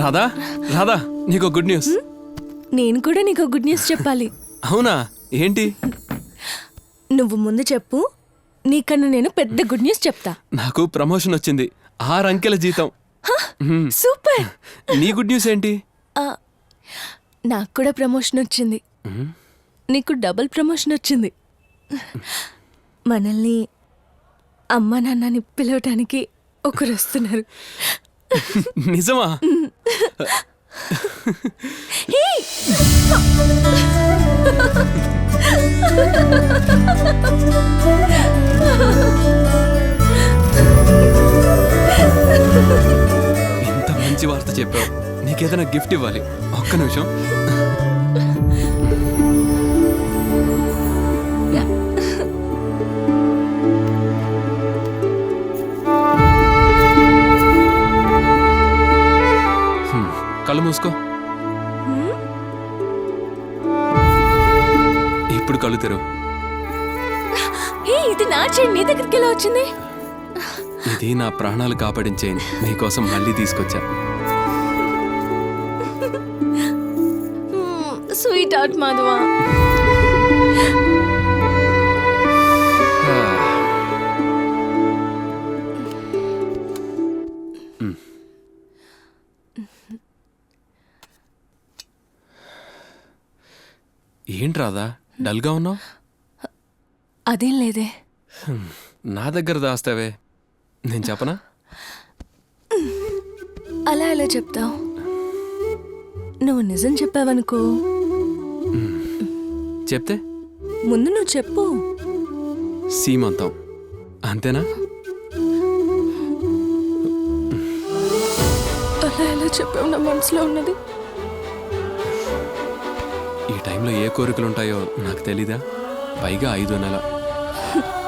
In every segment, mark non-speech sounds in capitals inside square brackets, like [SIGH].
రాధా రాధా నీకు good news నేను కూడా నీకు గుడ్ న్యూస్ చెప్పాలి. అవునా? ఏంటి? నువ్వు ముందు చెప్పు నీకన్నా నేను పెద్ద గుడ్ న్యూస్ చెప్తా. నాకు ప్రమోషన్ వచ్చింది. ఆరు అంకెల జీతం. సూపర్. నీ గుడ్ న్యూస్ ఏంటి? నాకు కూడా ప్రమోషన్ వచ్చింది. నీకు డబుల్ ప్రమోషన్ వచ్చింది. మనల్ని అమ్మ నాన్నని పిలవటానికి ఒకరు వస్తున్నారు. [LAUGHS] నిజమా? ఇంత మంచి వార్త చెప్పావు. నీకేదైనా గిఫ్ట్ ఇవ్వాలి. ఒక్క నిమిషం. మూసుకో ఇప్పుడు కళ్ళు తెరువు. ఇది నా చెయ్యి నీ దగ్గరికి ఎలా వచ్చింది? ఇది నా ప్రాణాలు కాపాడించేయండి నీకోసం మళ్ళీ తీసుకొచ్చా. Sweet heart Madhava. ఏంటి రాదా డల్గా ఉన్నావు? అదేం లేదే. నా దగ్గర దాస్తావే. నేను చెప్పనా? అలా ఎలా చెప్తావు? నువ్వు నిజం చెప్పావనుకో. చెప్తే? ముందు నువ్వు చెప్పు. సీమంతం. అంతేనా? అలా ఎలా చెప్పావు నా మనసులో ఉన్నది? ఈ టైంలో ఏ కోరికలు ఉంటాయో నాకు తెలీదా? పైగా ఐదో నెల.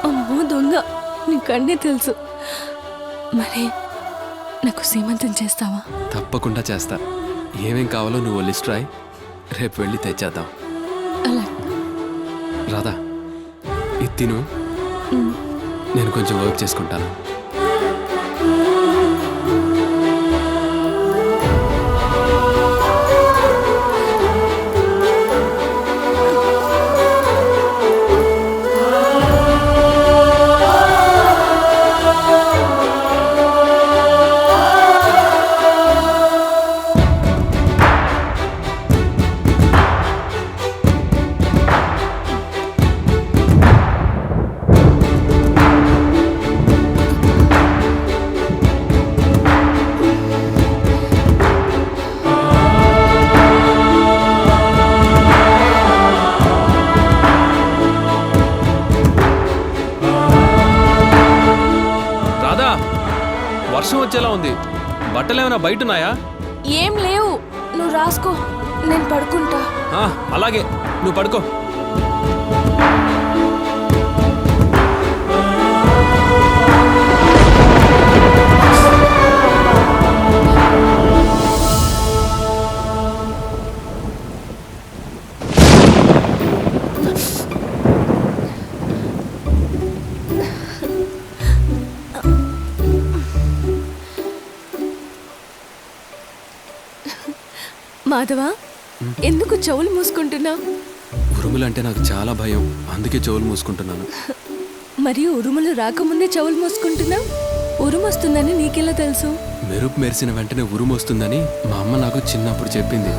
అమ్మో దొంగ. నీకన్నీ తెలుసు. మరి నాకు సీమంతం చేస్తావా? తప్పకుండా చేస్తా. ఏమేం కావాలో నువ్వు లిస్ట్ రాయి. రేపు వెళ్ళి తెచ్చేద్దాం. అలా. రాదా ఇది తిను. నేను కొంచెం వర్క్ చేసుకుంటాను. వర్షం వచ్చేలా ఉంది. బట్టలు ఏమైనా బయట ఉన్నాయా ఏం లేవు. నువ్వు రాసుకో. నేను పడుకుంటా. ఆ, అలాగే. నువ్వు పడుకో. మాధవా ఎందుకు చెవులు మూసుకుంటున్నా ఉరుములంటే నాకు చాలా భయం. అందుకే చెవులు మూసుకుంటున్నాను. మరియు ఉరుములు రాకముందే చెవులు మూసుకుంటున్నా ఉరుము వస్తుందని నీకెలా తెలుసు? మెరుపు మెరిసిన వెంటనే ఉరుము వస్తుందని మా అమ్మ నాకు చిన్నప్పుడు చెప్పింది.